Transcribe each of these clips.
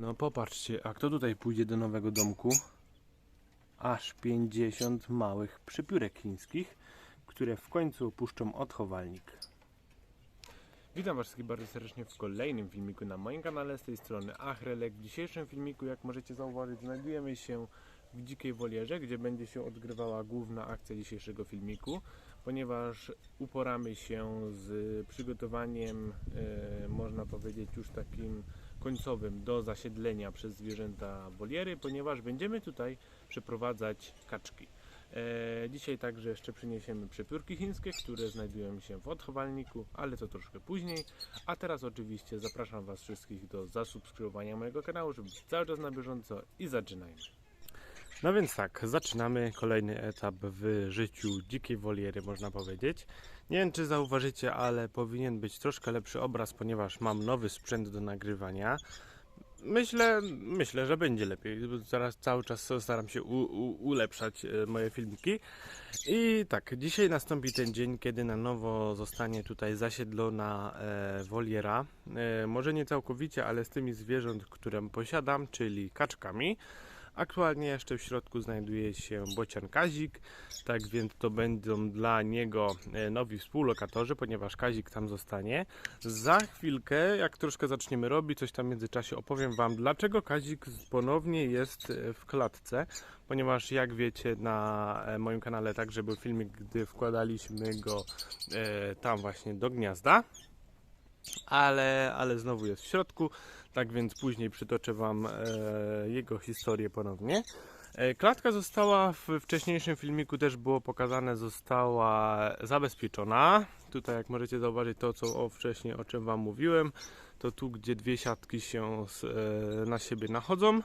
No popatrzcie, a kto tutaj pójdzie do nowego domku? Aż 50 małych przypiórek chińskich, które w końcu opuszczą odchowalnik. Witam Was wszystkich bardzo serdecznie w kolejnym filmiku na moim kanale z tej strony Achrelek. W dzisiejszym filmiku, jak możecie zauważyć, znajdujemy się w dzikiej wolierze, gdzie będzie się odgrywała główna akcja dzisiejszego filmiku, ponieważ uporamy się z przygotowaniem, e, można powiedzieć, już takim końcowym do zasiedlenia przez zwierzęta woliery, ponieważ będziemy tutaj przeprowadzać kaczki. E, dzisiaj także jeszcze przyniesiemy przepiórki chińskie, które znajdują się w odchowalniku, ale to troszkę później. A teraz oczywiście zapraszam Was wszystkich do zasubskrybowania mojego kanału, żeby być cały czas na bieżąco i zaczynajmy. No więc tak, zaczynamy kolejny etap w życiu dzikiej woliery, można powiedzieć. Nie wiem, czy zauważycie, ale powinien być troszkę lepszy obraz, ponieważ mam nowy sprzęt do nagrywania. Myślę, myślę, że będzie lepiej. Zaraz cały czas staram się u, u, ulepszać e, moje filmiki. I tak, dzisiaj nastąpi ten dzień, kiedy na nowo zostanie tutaj zasiedlona e, woliera. E, może nie całkowicie, ale z tymi zwierząt, które posiadam, czyli kaczkami. Aktualnie jeszcze w środku znajduje się bocian Kazik, tak więc to będą dla niego e, nowi współlokatorzy, ponieważ Kazik tam zostanie. Za chwilkę, jak troszkę zaczniemy robić, coś tam w międzyczasie opowiem Wam, dlaczego Kazik ponownie jest e, w klatce, ponieważ jak wiecie na e, moim kanale także był filmik, gdy wkładaliśmy go tam właśnie do gniazda. Ale, ale znowu jest w środku, tak więc później przytoczę Wam e, jego historię ponownie. E, klatka została w wcześniejszym filmiku też było pokazane, została zabezpieczona. Tutaj jak możecie zauważyć to, co o, wcześniej o czym Wam mówiłem, to tu gdzie dwie siatki się e, na siebie nachodzą.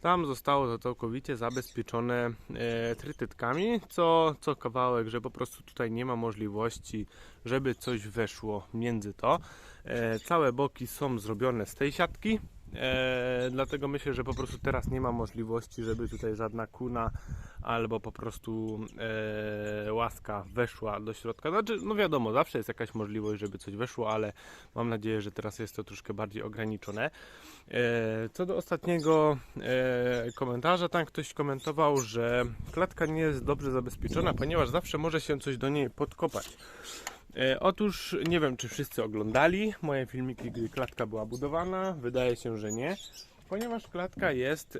Tam zostało to całkowicie zabezpieczone e, trytytkami, co, co kawałek, że po prostu tutaj nie ma możliwości, żeby coś weszło między to. E, całe boki są zrobione z tej siatki, e, dlatego myślę, że po prostu teraz nie ma możliwości, żeby tutaj żadna kuna albo po prostu e, łaska weszła do środka. Znaczy, no wiadomo, zawsze jest jakaś możliwość, żeby coś weszło, ale mam nadzieję, że teraz jest to troszkę bardziej ograniczone. E, Co do ostatniego e, komentarza, tam ktoś komentował, że klatka nie jest dobrze zabezpieczona, ponieważ zawsze może się coś do niej podkopać. E, Otóż nie wiem, czy wszyscy oglądali moje filmiki, gdy klatka była budowana. Wydaje się, że nie, ponieważ klatka jest.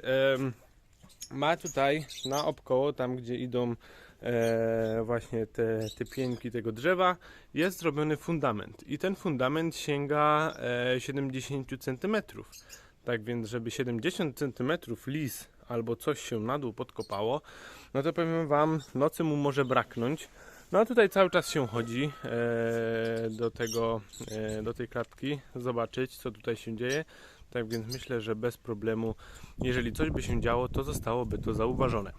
ma tutaj naokoło, tam gdzie idą e, właśnie te, te pieńki tego drzewa, jest zrobiony fundament. I ten fundament sięga e, 70 cm. Tak więc, żeby 70 cm lis albo coś się na dół podkopało, no to powiem Wam, nocy mu może braknąć. No a tutaj cały czas się chodzi e, do tego, e, do tej klatki, zobaczyć co tutaj się dzieje. Tak więc myślę, że bez problemu, jeżeli coś by się działo, to zostałoby to zauważone.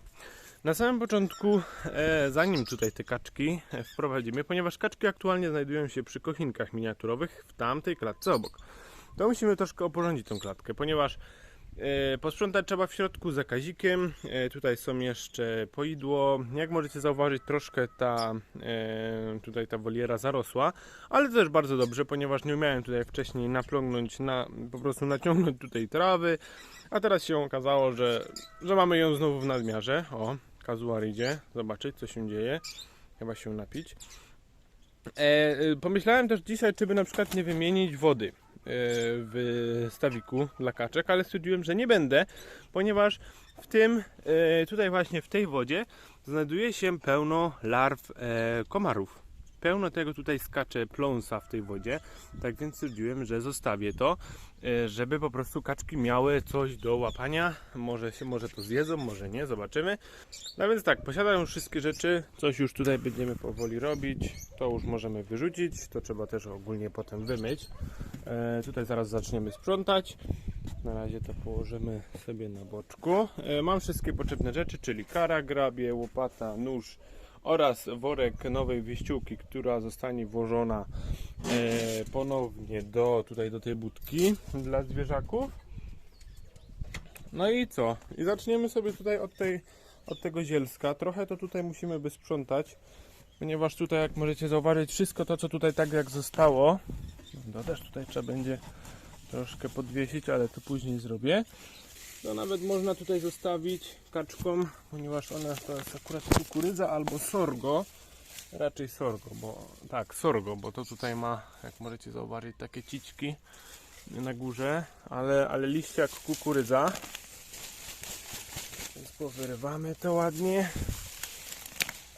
Na samym początku, e, zanim tutaj te kaczki e, wprowadzimy, ponieważ kaczki aktualnie znajdują się przy kochinkach miniaturowych w tamtej klatce obok, to musimy troszkę oporządzić tą klatkę, ponieważ posprzątać trzeba w środku za kazikiem. E, tutaj są jeszcze poidło. Jak możecie zauważyć, troszkę ta e, tutaj ta woliera zarosła, ale to też bardzo dobrze, ponieważ nie umiałem tutaj wcześniej naplągnąć, na, po prostu naciągnąć tutaj trawy, a teraz się okazało, że, że mamy ją znowu w nadmiarze. O, kazuar idzie, zobaczyć co się dzieje, chyba się napić. E, pomyślałem też dzisiaj, czy by na przykład nie wymienić wody e, w stawiku dla kaczek, ale stwierdziłem, że nie będę, ponieważ w tym, e, tutaj właśnie w tej wodzie znajduje się pełno larw e, komarów. Pełno tego tutaj skacze pląsa w tej wodzie, tak więc stwierdziłem, że zostawię to, e, żeby po prostu kaczki miały coś do łapania. Może się, może to zjedzą, może nie, zobaczymy. No więc tak, posiadam wszystkie rzeczy, coś już tutaj będziemy powoli robić, to już możemy wyrzucić, to trzeba też ogólnie potem wymyć. E, tutaj zaraz zaczniemy sprzątać. Na razie to położymy sobie na boczku. E, mam wszystkie potrzebne rzeczy, czyli kara, grabie, łopata, nóż oraz worek nowej wieściółki, która zostanie włożona e, ponownie do, tutaj do tej budki dla zwierzaków. No i co? I zaczniemy sobie tutaj od, tej, od tego zielska. Trochę to tutaj musimy by sprzątać, ponieważ tutaj jak możecie zauważyć wszystko to co tutaj tak jak zostało, to też tutaj trzeba będzie troszkę podwiesić, ale to później zrobię. To nawet można tutaj zostawić kaczkom, ponieważ ona to jest akurat kukurydza albo sorgo. Raczej sorgo, bo tak, sorgo, bo to tutaj ma, jak możecie zauważyć, takie ciczki na górze, ale, ale liście jak kukurydza. Więc powyrywamy to ładnie,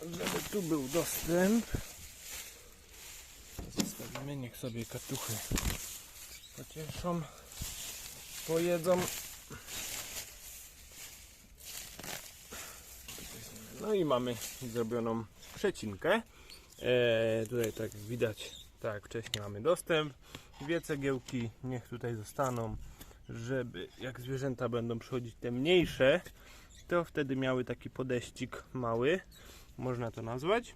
żeby tu był dostęp. Zostawimy, niech sobie katuchy pocieszą, pojedzą. No i mamy zrobioną przecinkę. E, tutaj tak widać, tak wcześniej mamy dostęp. Dwie cegiełki niech tutaj zostaną, żeby jak zwierzęta będą przychodzić te mniejsze, to wtedy miały taki podeścik mały, można to nazwać.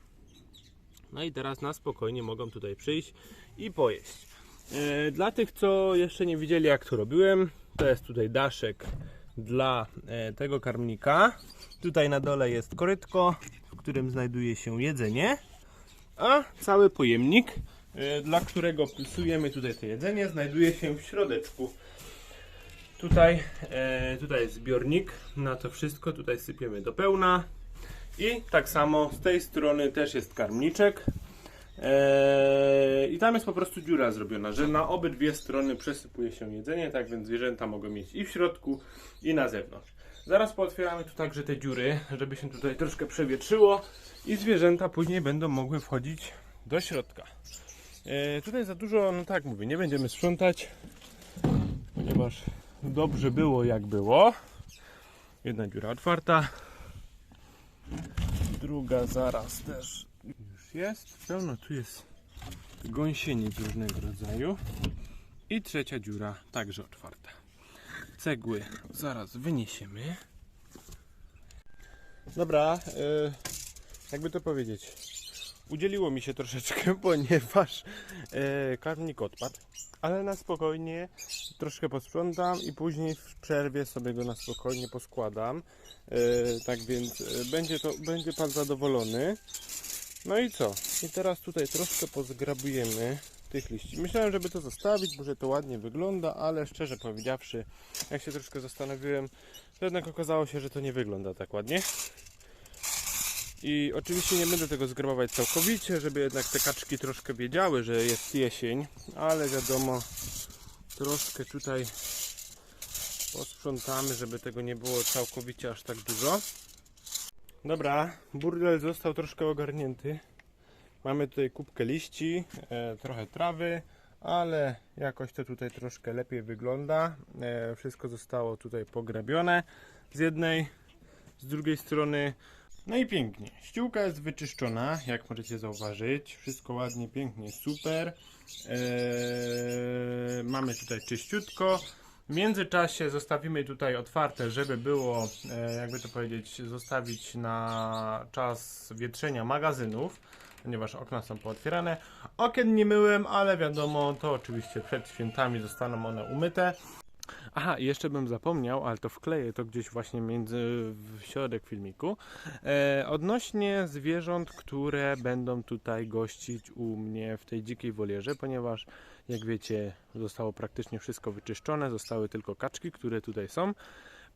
No i teraz na spokojnie mogą tutaj przyjść i pojeść. E, dla tych, co jeszcze nie widzieli, jak to robiłem, to jest tutaj daszek dla e, tego karmnika. Tutaj na dole jest korytko, w którym znajduje się jedzenie, a cały pojemnik, e, dla którego plusujemy tutaj to jedzenie, znajduje się w środeczku. Tutaj, e, tutaj jest zbiornik na to wszystko, tutaj sypiemy do pełna. I tak samo z tej strony też jest karmniczek. Eee, I tam jest po prostu dziura zrobiona, że na obydwie strony przesypuje się jedzenie, tak więc zwierzęta mogą mieć i w środku, i na zewnątrz. Zaraz pootwieramy tu także te dziury, żeby się tutaj troszkę przewietrzyło i zwierzęta później będą mogły wchodzić do środka. Eee, tutaj za dużo, no tak mówię, nie będziemy sprzątać, ponieważ dobrze było jak było. Jedna dziura otwarta, druga zaraz też jest. Pełno tu jest gąsienic różnego rodzaju. I trzecia dziura także otwarta. Cegły zaraz wyniesiemy. Dobra, y, jakby to powiedzieć. Udzieliło mi się troszeczkę, ponieważ e, karmnik odpadł, ale na spokojnie troszkę posprzątam i później w przerwie sobie go na spokojnie poskładam. E, tak więc e, będzie to będzie pan zadowolony. No i co? I teraz tutaj troszkę pozgrabujemy tych liści. Myślałem, żeby to zostawić, bo że to ładnie wygląda, ale szczerze powiedziawszy, jak się troszkę zastanowiłem, to jednak okazało się, że to nie wygląda tak ładnie. I oczywiście nie będę tego zgrabować całkowicie, żeby jednak te kaczki troszkę wiedziały, że jest jesień, ale wiadomo, troszkę tutaj posprzątamy, żeby tego nie było całkowicie aż tak dużo. Dobra, burdel został troszkę ogarnięty. Mamy tutaj kubkę liści, e, trochę trawy, ale jakoś to tutaj troszkę lepiej wygląda. E, wszystko zostało tutaj pograbione z jednej, z drugiej strony. No i pięknie. Ściółka jest wyczyszczona, jak możecie zauważyć. Wszystko ładnie, pięknie, super. Eee, mamy tutaj czyściutko. W międzyczasie zostawimy tutaj otwarte, żeby było, e, jakby to powiedzieć, zostawić na czas wietrzenia magazynów, ponieważ okna są pootwierane. Okien nie myłem, ale wiadomo, to oczywiście przed świętami zostaną one umyte. Aha, jeszcze bym zapomniał, ale to wkleję to gdzieś właśnie między w środek filmiku. E, odnośnie zwierząt, które będą tutaj gościć u mnie w tej dzikiej wolierze, ponieważ jak wiecie, zostało praktycznie wszystko wyczyszczone, zostały tylko kaczki, które tutaj są.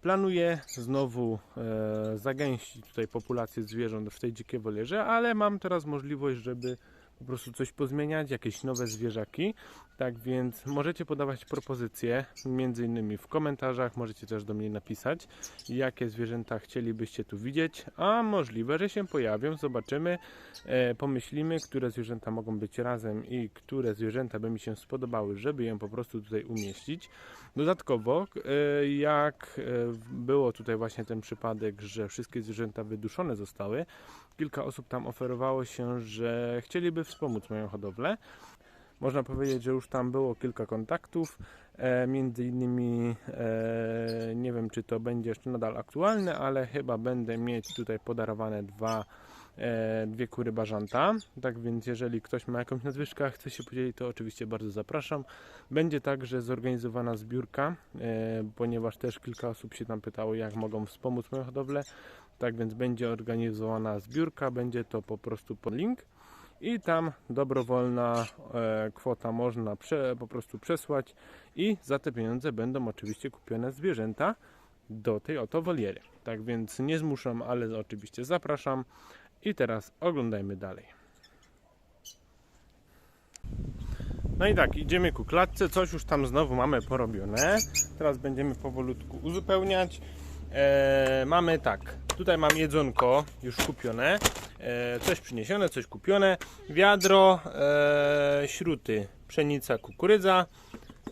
Planuję znowu e, zagęścić tutaj populację zwierząt w tej dzikiej wolierze, ale mam teraz możliwość, żeby po prostu coś pozmieniać, jakieś nowe zwierzaki. Tak więc możecie podawać propozycje, między innymi w komentarzach, możecie też do mnie napisać, jakie zwierzęta chcielibyście tu widzieć, a możliwe, że się pojawią, zobaczymy, e, pomyślimy, które zwierzęta mogą być razem i które zwierzęta by mi się spodobały, żeby je po prostu tutaj umieścić. Dodatkowo, e, jak e, było tutaj właśnie ten przypadek, że wszystkie zwierzęta wyduszone zostały, kilka osób tam oferowało się, że chcieliby wspomóc moją hodowlę. Można powiedzieć, że już tam było kilka kontaktów. E, między innymi e, nie wiem, czy to będzie jeszcze nadal aktualne, ale chyba będę mieć tutaj podarowane dwa e, dwie kury bażanta. Tak więc jeżeli ktoś ma jakąś nadwyżkę, chce się podzielić, to oczywiście bardzo zapraszam. Będzie także zorganizowana zbiórka, e, ponieważ też kilka osób się tam pytało, jak mogą wspomóc moją hodowlę. Tak więc będzie organizowana zbiórka, będzie to po prostu pod link i tam dobrowolna e, kwota można prze, po prostu przesłać i za te pieniądze będą oczywiście kupione zwierzęta do tej oto woliery. Tak więc nie zmuszam, ale oczywiście zapraszam i teraz oglądajmy dalej. No i tak, idziemy ku klatce, coś już tam znowu mamy porobione. Teraz będziemy powolutku uzupełniać. E, mamy tak, tutaj mam jedzonko już kupione, e, coś przyniesione, coś kupione, wiadro, e, śruty, pszenica, kukurydza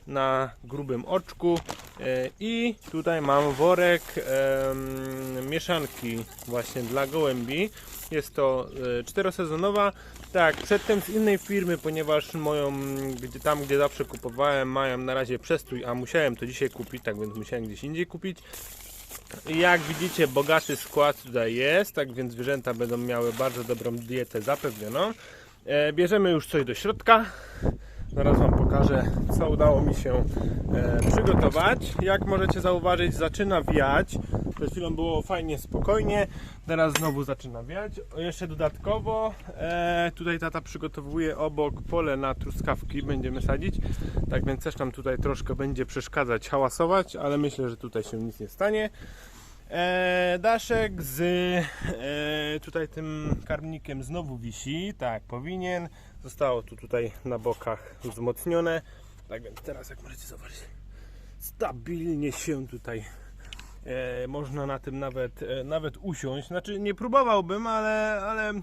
na grubym oczku e, i tutaj mam worek em, mieszanki właśnie dla gołębi. Jest to e, czterosezonowa. Tak, przedtem z innej firmy, ponieważ moją, gdzie, tam gdzie zawsze kupowałem, mają na razie przestój, a musiałem to dzisiaj kupić, tak więc musiałem gdzieś indziej kupić. Jak widzicie, bogaty skład tutaj jest, tak więc zwierzęta będą miały bardzo dobrą dietę zapewnioną. E, bierzemy już coś do środka. Zaraz Wam pokażę, co udało mi się e, przygotować. Jak możecie zauważyć, zaczyna wiać. Przed chwilą było fajnie, spokojnie. Teraz znowu zaczyna wiać. Jeszcze dodatkowo e, tutaj tata przygotowuje obok pole na truskawki. Będziemy sadzić. Tak więc też nam tutaj troszkę będzie przeszkadzać, hałasować, ale myślę, że tutaj się nic nie stanie. E, daszek z e, tutaj tym karmnikiem znowu wisi, tak powinien. Zostało tu tutaj na bokach wzmocnione. Tak więc teraz jak możecie zobaczyć, stabilnie się tutaj e, można na tym nawet, e, nawet usiąść. Znaczy nie próbowałbym, ale, ale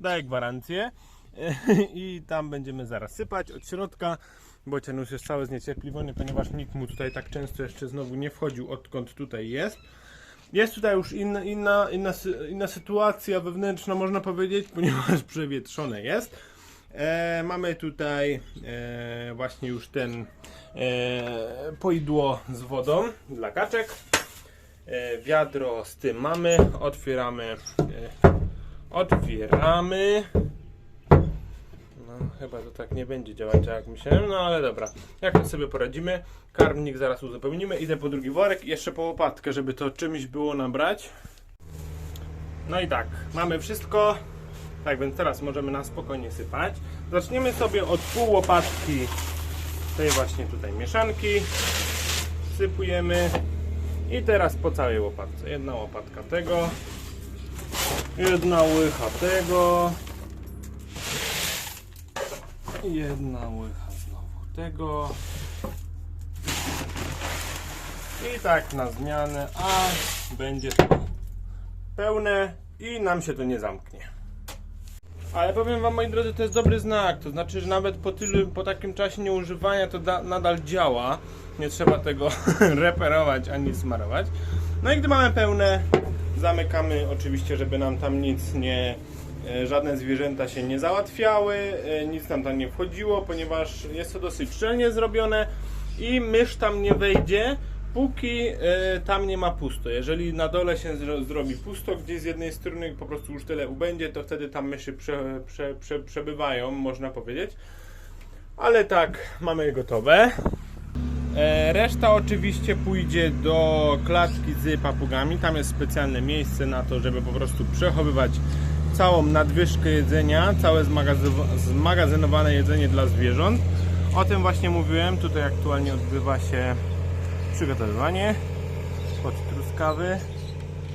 daję gwarancję. E, I tam będziemy zaraz sypać od środka. Bocian już jest cały zniecierpliwiony, ponieważ nikt mu tutaj tak często jeszcze znowu nie wchodził, odkąd tutaj jest. Jest tutaj już inna, inna, inna, inna sytuacja wewnętrzna, można powiedzieć, ponieważ przewietrzone jest. E, mamy tutaj e, właśnie już ten e, poidło z wodą dla kaczek. E, wiadro z tym mamy. Otwieramy. E, otwieramy. No, chyba to tak nie będzie działać jak myślałem, no ale dobra. Jak to sobie poradzimy? Karmnik zaraz uzupełnimy. Idę po drugi worek i jeszcze po łopatkę, żeby to czymś było nabrać. No i tak, mamy wszystko. Tak więc teraz możemy na spokojnie sypać. Zaczniemy sobie od pół łopatki tej właśnie tutaj mieszanki. Sypujemy. I teraz po całej łopatce. Jedna łopatka tego. Jedna łycha tego. Jedna łycha znowu tego. I tak na zmianę, aż będzie to pełne i nam się to nie zamknie. Ale powiem wam moi drodzy, to jest dobry znak. To znaczy, że nawet po tylu, po takim czasie nieużywania to da, nadal działa. Nie trzeba tego reperować ani smarować. No i gdy mamy pełne, zamykamy oczywiście, żeby nam tam nic nie, e, żadne zwierzęta się nie załatwiały, e, nic nam tam nie wchodziło, ponieważ jest to dosyć szczelnie zrobione i mysz tam nie wejdzie, póki e, tam nie ma pusto. Jeżeli na dole się zro, zrobi pusto gdzieś z jednej strony, po prostu już tyle ubędzie, to wtedy tam myszy prze, prze, prze, przebywają, można powiedzieć. Ale tak, mamy je gotowe. E, Reszta oczywiście pójdzie do klatki z papugami. Tam jest specjalne miejsce na to, żeby po prostu przechowywać całą nadwyżkę jedzenia, całe zmagazynowane jedzenie dla zwierząt. O tym właśnie mówiłem. Tutaj aktualnie odbywa się przygotowywanie pod truskawy,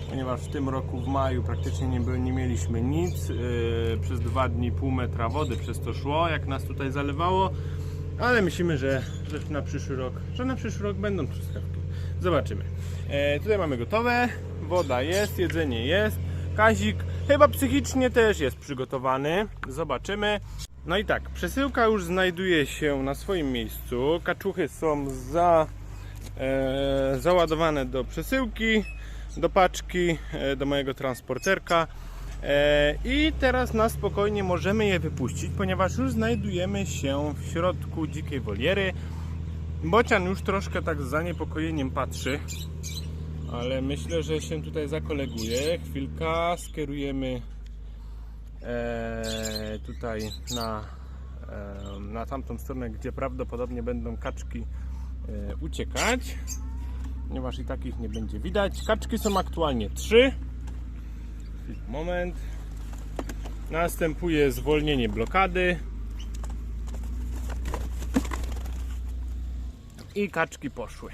ponieważ w tym roku w maju praktycznie nie, nie mieliśmy nic. Yy, przez dwa dni pół metra wody przez to szło, jak nas tutaj zalewało. Ale myślimy, że, że na przyszły rok, że na przyszły rok będą truskawki. Zobaczymy. E, tutaj mamy gotowe, woda jest, jedzenie jest. Kazik chyba psychicznie też jest przygotowany. Zobaczymy. No i tak, przesyłka już znajduje się na swoim miejscu. Kaczuchy są za, załadowane do przesyłki, do paczki, e, do mojego transporterka. E, I teraz na spokojnie możemy je wypuścić, ponieważ już znajdujemy się w środku dzikiej woliery. Bocian już troszkę tak z zaniepokojeniem patrzy, ale myślę, że się tutaj zakoleguje. Chwilka, skierujemy e, tutaj na, e, na tamtą stronę, gdzie prawdopodobnie będą kaczki e, uciekać, ponieważ i takich nie będzie widać. Kaczki są aktualnie trzy. Chwilę, Moment. Następuje zwolnienie blokady. I kaczki poszły.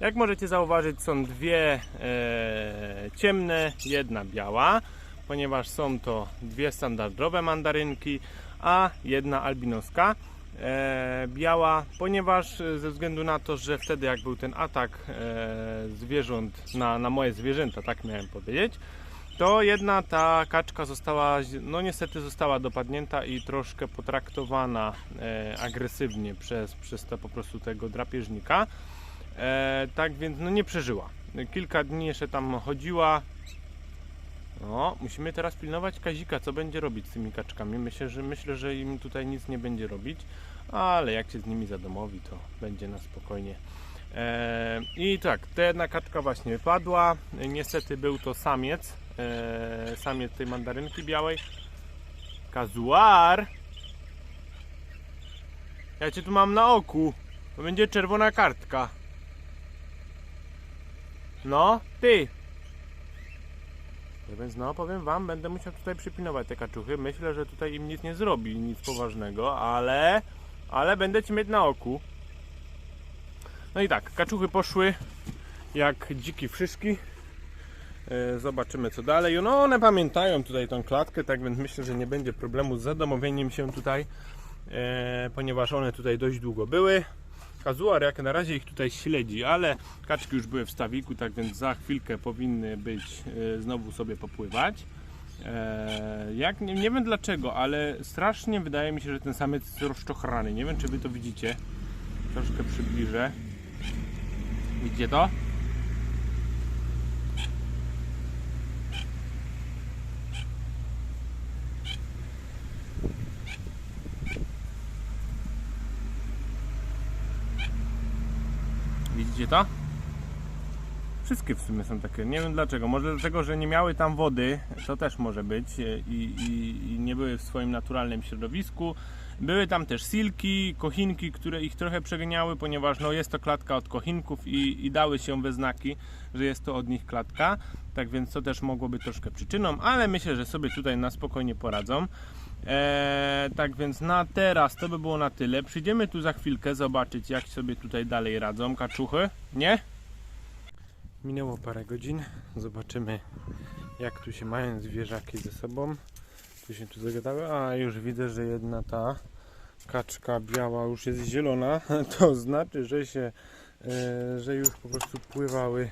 Jak możecie zauważyć, są dwie e, ciemne, jedna biała, ponieważ są to dwie standardowe mandarynki, a jedna albinoska. E, biała, ponieważ e, ze względu na to, że wtedy jak był ten atak e, zwierząt na, na moje zwierzęta, tak miałem powiedzieć, to jedna ta kaczka została, no niestety została dopadnięta i troszkę potraktowana agresywnie przez, przez to po prostu tego drapieżnika. Tak więc no nie przeżyła. Kilka dni jeszcze tam chodziła. No, musimy teraz pilnować Kazika, co będzie robić z tymi kaczkami. Myślę, że myślę, że im tutaj nic nie będzie robić, ale jak się z nimi zadomowi, to będzie na spokojnie. E, I tak, ta jedna kaczka właśnie wypadła. Niestety był to samiec, e, samiec tej mandarynki białej. Kazuar! Ja cię tu mam na oku. To będzie czerwona kartka. No, ty. Więc no, powiem wam, będę musiał tutaj przypilnować te kaczuchy. Myślę, że tutaj im nic nie zrobi, nic poważnego, ale... Ale będę ci mieć na oku. No i tak, kaczuchy poszły jak dziki wszyszki. E, Zobaczymy co dalej. No one pamiętają tutaj tą klatkę, tak więc myślę, że nie będzie problemu z zadomowieniem się tutaj, e, ponieważ one tutaj dość długo były. Kazuar jak na razie ich tutaj śledzi, ale kaczki już były w stawiku, tak więc za chwilkę powinny być e, znowu sobie popływać. E, jak, nie, nie wiem dlaczego, ale strasznie wydaje mi się, że ten samiec jest rozczochrany. Nie wiem czy wy to widzicie. Troszkę przybliżę. Widzicie to? Widzicie to? Wszystkie w sumie są takie. Nie wiem dlaczego. Może dlatego, że nie miały tam wody. To też może być. e, I, i, i nie były w swoim naturalnym środowisku. Były tam też silki, kochinki, które ich trochę przeganiały, ponieważ no, jest to klatka od kochinków i, i dały się we znaki, że jest to od nich klatka. Tak więc to też mogłoby troszkę przyczyną, ale myślę, że sobie tutaj na spokojnie poradzą. Eee, tak więc na teraz to by było na tyle. Przyjdziemy tu za chwilkę zobaczyć, jak sobie tutaj dalej radzą kaczuchy. Nie? Minęło parę godzin. Zobaczymy, jak tu się mają zwierzaki ze sobą. Tu się tu zagadały. A już widzę, że jedna ta kaczka biała już jest zielona. To znaczy, że się, e, że już po prostu pływały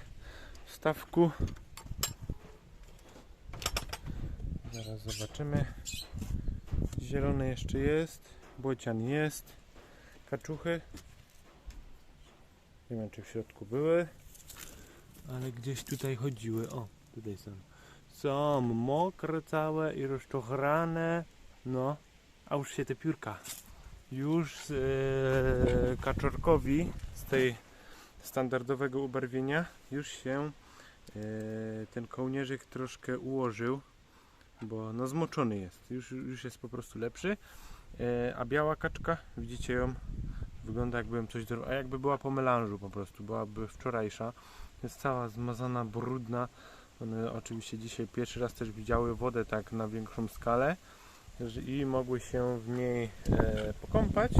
w stawku. Zaraz zobaczymy. Zielony jeszcze jest. Bocian jest. Kaczuchy. Nie wiem, czy w środku były. Ale gdzieś tutaj chodziły. O, tutaj są. Są mokre całe i rozczochrane. No, a już się te piórka. Już e, kaczorkowi z tej standardowego ubarwienia już się e, ten kołnierzyk troszkę ułożył, bo no zmoczony jest. Już, już jest po prostu lepszy. E, a biała kaczka, widzicie ją, wygląda jakbym coś do... a jakby była po melanżu po prostu, byłaby wczorajsza. Jest cała zmazana, brudna. One oczywiście dzisiaj pierwszy raz też widziały wodę tak na większą skalę i mogły się w niej e, pokąpać.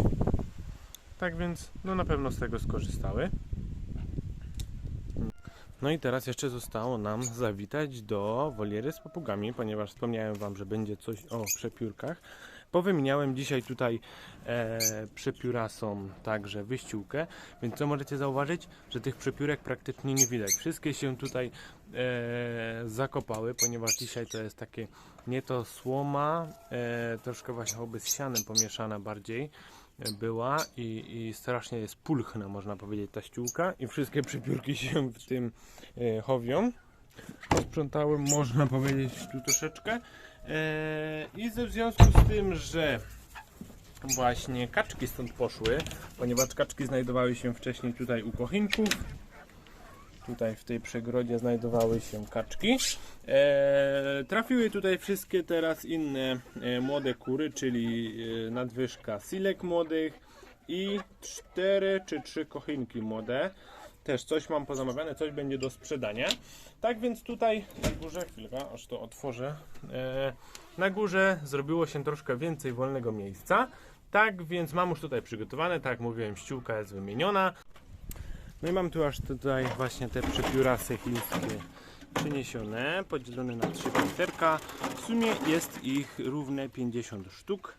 Tak więc no na pewno z tego skorzystały. No i teraz jeszcze zostało nam zawitać do woliery z papugami, ponieważ wspomniałem Wam, że będzie coś o przepiórkach. Powymieniałem dzisiaj tutaj e, przepiórasom także wyściółkę, więc co możecie zauważyć, że tych przepiórek praktycznie nie widać. Wszystkie się tutaj e, zakopały, ponieważ dzisiaj to jest takie nie to słoma, e, troszkę właśnie choćby z sianem pomieszana bardziej była i, i strasznie jest pulchna, można powiedzieć, ta ściółka i wszystkie przepiórki się w tym e, chowią. Posprzątałem, można powiedzieć, tu troszeczkę. E, I ze związku z tym, że właśnie kaczki stąd poszły, ponieważ kaczki znajdowały się wcześniej tutaj u kochinków, tutaj w tej przegrodzie znajdowały się kaczki. E, trafiły tutaj wszystkie teraz inne e, młode kury, czyli e, nadwyżka silek młodych i cztery czy trzy kochinki młode. Też coś mam pozamawiane, coś będzie do sprzedania. Tak więc tutaj na górze, chwilkę, aż to otworzę. E, na górze zrobiło się troszkę więcej wolnego miejsca. Tak więc mam już tutaj przygotowane, tak jak mówiłem, ściółka jest wymieniona. No i mam tu aż tutaj właśnie te przepiórasy chińskie przyniesione, podzielone na trzy panterka. W sumie jest ich równe 50 sztuk.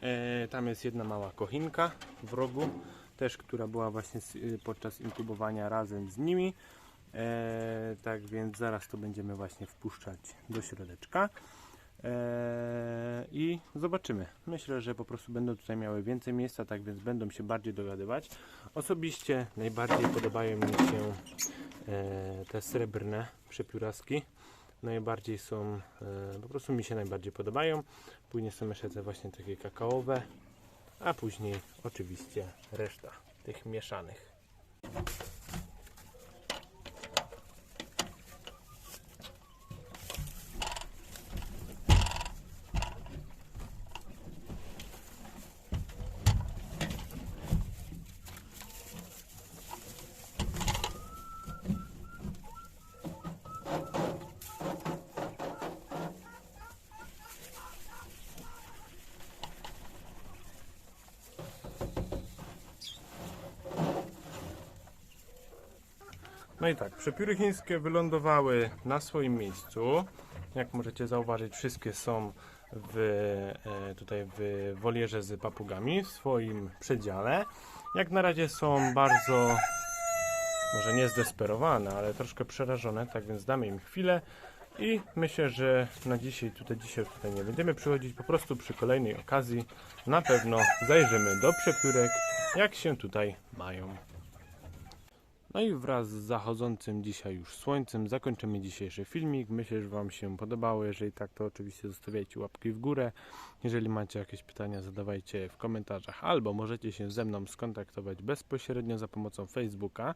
E, tam jest jedna mała kochinka w rogu, też która była właśnie z, y, podczas inkubowania razem z nimi. E, tak więc zaraz to będziemy właśnie wpuszczać do środeczka. E, I zobaczymy. Myślę, że po prostu będą tutaj miały więcej miejsca, tak więc będą się bardziej dogadywać. Osobiście najbardziej podobają mi się e, te srebrne przepióraski. Najbardziej są, e, po prostu mi się najbardziej podobają. Później są jeszcze te właśnie takie kakaowe, a później oczywiście reszta tych mieszanych. No i tak, przepióry chińskie wylądowały na swoim miejscu. Jak możecie zauważyć, wszystkie są w, e, tutaj w wolierze z papugami, w swoim przedziale. Jak na razie są bardzo, może nie zdesperowane, ale troszkę przerażone, tak więc damy im chwilę. I myślę, że na dzisiaj tutaj, dzisiaj tutaj nie będziemy przychodzić, po prostu przy kolejnej okazji na pewno zajrzymy do przepiórek, jak się tutaj mają. No i wraz z zachodzącym dzisiaj już słońcem zakończymy dzisiejszy filmik. Myślę, że Wam się podobało. Jeżeli tak, to oczywiście zostawiajcie łapki w górę. Jeżeli macie jakieś pytania, zadawajcie w komentarzach albo możecie się ze mną skontaktować bezpośrednio za pomocą Facebooka.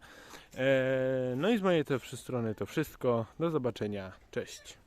Eee, no i z mojej też strony to wszystko. Do zobaczenia. Cześć.